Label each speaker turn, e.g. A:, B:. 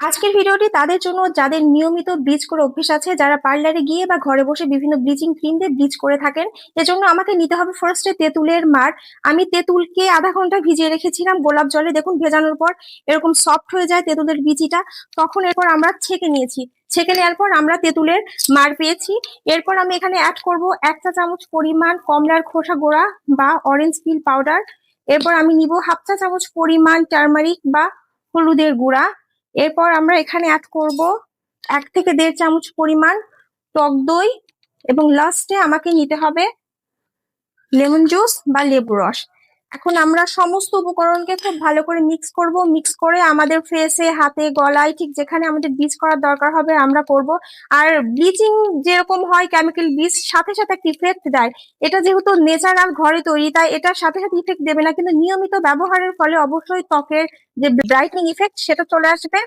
A: আজকের ভিডিওটি তাদের জন্য যাদের নিয়মিত ব্লিচ করে অভ্যেস আছে, যারা পার্লারে গিয়ে বা ঘরে বসে বিভিন্ন ব্লিচিং ক্রিম দিয়ে ব্লিচ করে থাকেন, এজন্য আমাকে নিতে হবে ফার্স্টে তেঁতুলের মার। আমি তেঁতুলকে আধা ঘণ্টা ভিজিয়ে রেখেছিলাম গোলাপ জলে, দেখুন ভেজানোর পর এরকম সফট হয়ে যায় তেঁতুলের বিচিটা। তখন এরপর আমরা ছেঁকে নিয়েছি। ছেঁকে নেওয়ার পর আমরা তেঁতুলের মার পেয়েছি। এরপর আমি এখানে অ্যাড করব এক চা চামচ পরিমাণ কমলার খোসা গোড়া বা অরেঞ্জ পিল পাউডার এরপর আমি নিব হাফ চা চামচ পরিমাণ টার্মারিক বা হলুদের গুঁড়া। এরপর আমরা এখানে অ্যাড করব এক থেকে দেড় চামচ পরিমাণ টক দই এবং লাস্টে আমাকে নিতে হবে লেমন জুস বা লেবু রস। এখন আমরা সমস্ত উপকরণকে খুব ভালো করে মিক্স করব। মিক্স করে আমাদের ফেসে হাতে, গলায় ঠিক যেখানে আমাদের ব্লিচ করার দরকার হবে আমরা করব। আর ব্লিচিং যেরকম হয় কেমিক্যাল ব্লিচ সাথে সাথে একটা ইফেক্ট দেয় এটা যেহেতু নেচারাল ঘরে তৈরি, তাই এটার সাথে সাথে ইফেক্ট দেবে না। কিন্তু নিয়মিত ব্যবহারের ফলে অবশ্যই ত্বকের যে ব্রাইটনিং ইফেক্ট সেটা চলে আসবে।